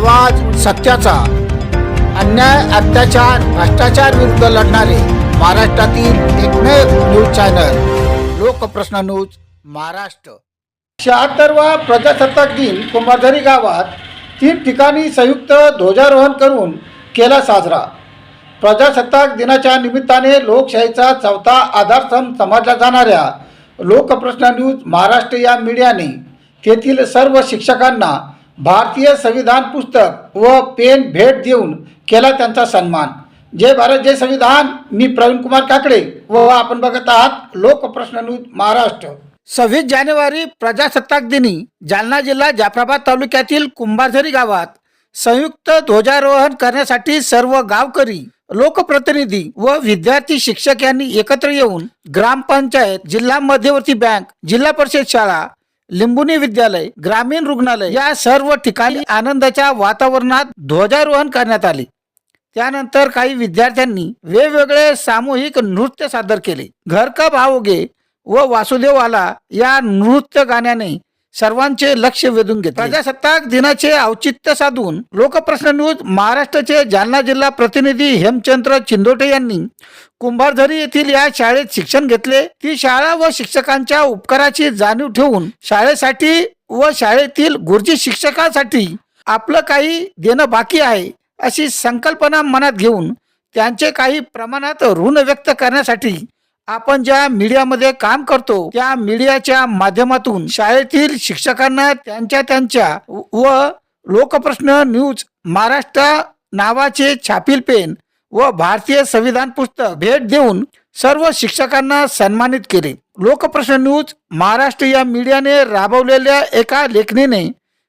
आवाज सत्याचा. अन्याय अत्याचार भ्रष्टाचार विरुद्ध लढणारे महाराष्ट्रातील एकमेव news channel Lokprashna news Maharashtra. शहात्तरवा प्रजासत्ताक दिन कुंभारधरी गावात तीन ठिकाणी संयुक्त ध्वजारोहण करून केला साजरा. प्रजासत्ताक दिनाच्या निमित्ताने लोकशाहीचा चौथा आधारस्तंभ समजला जाणाऱ्या लोकप्रश्न न्यूज महाराष्ट्र या मीडियाने तेथील सर्व शिक्षकांना भारतीय संविधान पुस्तक व पेन भेट देऊन केला त्यांचा सन्मान. जय भारत जय संविधान. मी प्रवीण कुमार काकडे व आपण बघत आहात लोकप्रश्न न्यूज महाराष्ट्र. सव्वीस जानेवारी प्रजासत्ताक दिनी जालना जिल्हा जाफराबाद तालुक्यातील कुंभारझरी गावात संयुक्त ध्वजारोहण करण्यासाठी सर्व गावकरी लोकप्रतिनिधी व विद्यार्थी शिक्षक यांनी एकत्र येऊन ग्रामपंचायत जिल्हा मध्यवर्ती बँक जिल्हा परिषद शाळा लिंबुनी विद्यालय ग्रामीण रुग्णालय या सर्व ठिकाणी आनंदाच्या वातावरणात ध्वजारोहण करण्यात आले. त्यानंतर काही विद्यार्थ्यांनी वेगवेगळे सामूहिक नृत्य सादर केले. घर का भावगे व वासुदेव आला या नृत्य गाण्याने सर्वांचे लक्ष वेधून घेत प्रजासत्ताक दिनाचे औचित्य साधून लोकप्रश्न न्यूज महाराष्ट्राचे जालना जिल्हा प्रतिनिधी हेमचंद्र चिंदोटे यांनी कुंभारझरी येथील या शाळेत शिक्षण घेतले. ती शाळा व शिक्षकांच्या उपकाराची जाणीव ठेवून शाळेसाठी व शाळेतील गुरुजी शिक्षकांसाठी आपलं काही देणं बाकी आहे अशी संकल्पना मनात घेऊन त्यांचे काही प्रमाणात ऋण व्यक्त करण्यासाठी आपण ज्या मीडियामध्ये काम करतो त्या मीडियाच्या माध्यमातून शाळेतील शिक्षकांना त्यांच्या त्यांच्या व लोकप्रश्न न्यूज महाराष्ट्र नावाचे छापील पेन व भारतीय संविधान पुस्तक भेट देऊन सर्व शिक्षकांना सन्मानित केले. लोकप्रश्न न्यूज महाराष्ट्र या मीडियाने राबवलेल्या एका लेखणीने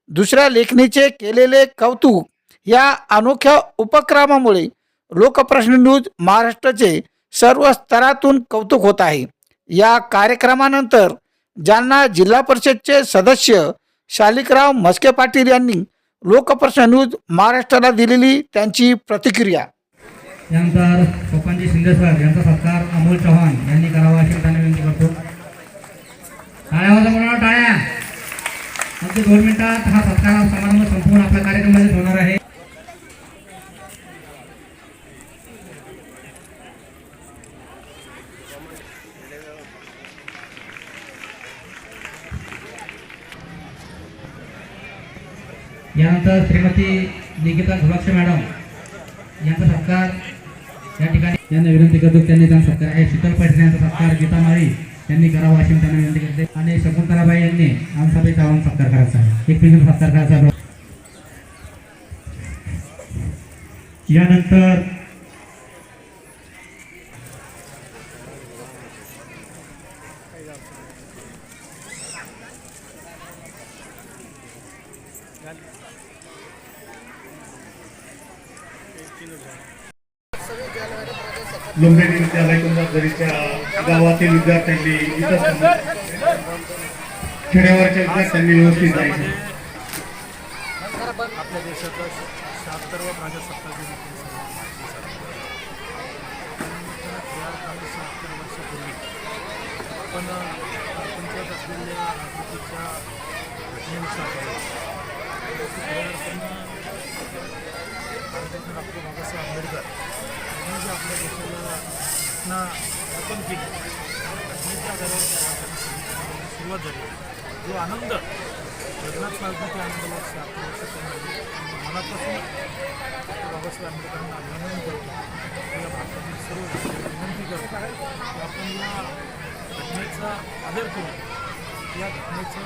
दुसऱ्या लेखणीचे केलेले कौतुक या अनोख्या उपक्रमामुळे लोकप्रश्न न्यूज महाराष्ट्राचे सर्व स्तरातून कौतुक होत आहे. या कार्यक्रमानंतर जालना जिल्हा परिषदचे सदस्य शालिकराव मस्के पाटील यांनी लोकप्रश्न न्यूज महाराष्ट्राला दिलेली त्यांची प्रतिक्रिया. यानंतर पप्पांजी शिंदे सर यांचा सत्कार अमोल चव्हाण यांनी करावा अशी त्यांना विनंती करतो. टाळ्या हो वाजा म्हणा टाळ्या. अगदी दोन मिनिटात हा सत्कार समारंभ संपूर्ण आपल्या कार्यक्रमामध्ये होणार आहे. यानंतर श्रीमती निकिता घुलाक्ष मॅडम यांचा सत्कार या ठिकाणी त्यांना विनंती करतो त्यांनी त्यांचा सत्कार आहे शीतल पैठणे यांचा सत्कार गीता माळी यांनी करावा अशी त्यांना विनंती करते आणि शकुंतलाबाई यांनी आमचा चावून सत्कार करायचा आहे एक मिनिट सत्कार करायचा. यानंतर लुंबिनी विद्यालय कुंभारझरीच्या गावातील विद्यार्थ्यांनी इथं खेड्यावरच्या विद्यार्थ्यांनी व्यवस्थित जायचं. आपल्या देशाचा शहात्तरवा प्रजासत्ताक दिन शहात्तर वर्षापूर्वी आपण पंचायत असलेल्या राजनीतीच्या घटनेनुसार भारतरत्न डॉक्टर बाबासाहेब आंबेडकर यांनी जे आपल्या देशाला घटना अर्पण केली घटनेच्या आधारावर सुरुवात झाली. जो आनंद लग्नात साहेबांच्या आनंदाला आनंद वर्ष शहात्तर आणि मनापासून डॉक्टर बाबासाहेब आंबेडकरांना अभिनंदन करतो. आपल्या भारतातील सर्व विनंती करतो की आपण या घटनेचा आदर करून या घटनेचं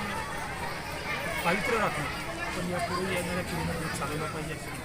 पावित्र्य राखणं पण यापुढे येणाऱ्या पिढीमध्ये चालवलं पाहिजे. अशी